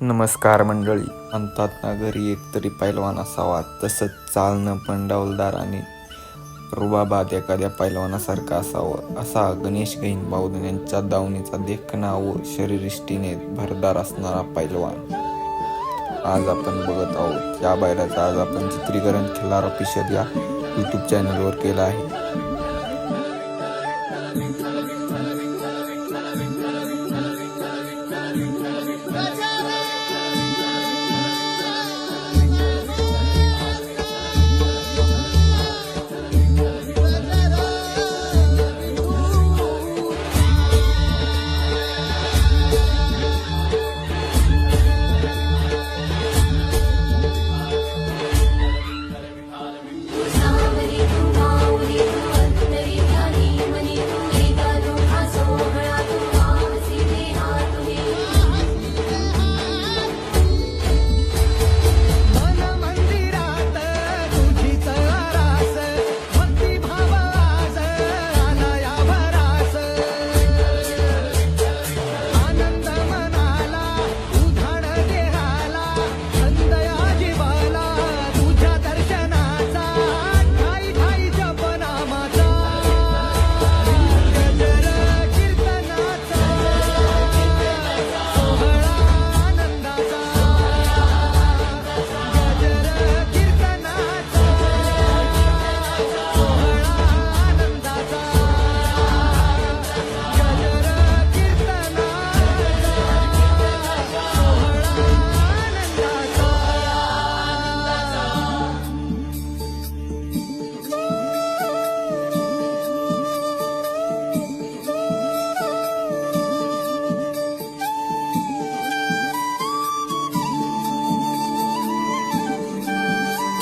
नमस्कार मंडळी. म्हणतात ना घरी एकतरी पैलवान असावा तसंच चालणं पण डौलदार आणि रुबाबाद एखाद्या पैलवानासारखा असावं असा गणेश गैन बाऊदन यांच्या दावणीचा देखणा व शरीरिष्टीने भरदार असणारा पैलवान. आज आपण बघत आहोत या बैलाचं आज आपण चित्रीकरण खिल्लार ऑफिशियल या यूट्यूब चॅनलवर केलं आहे.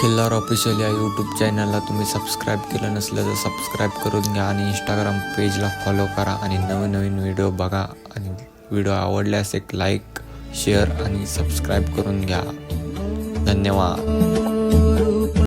खिल्लार ऑफिशियल या यूट्यूब चॅनलला तुम्ही सबस्क्राईब केलं नसलं तर सबस्क्राईब करून घ्या आणि इंस्टाग्राम पेजला फॉलो करा आणि नवीन नवीन व्हिडिओ बघा. आणि व्हिडिओ आवडल्यास एक लाईक शेअर आणि सबस्क्राईब करून घ्या. धन्यवाद.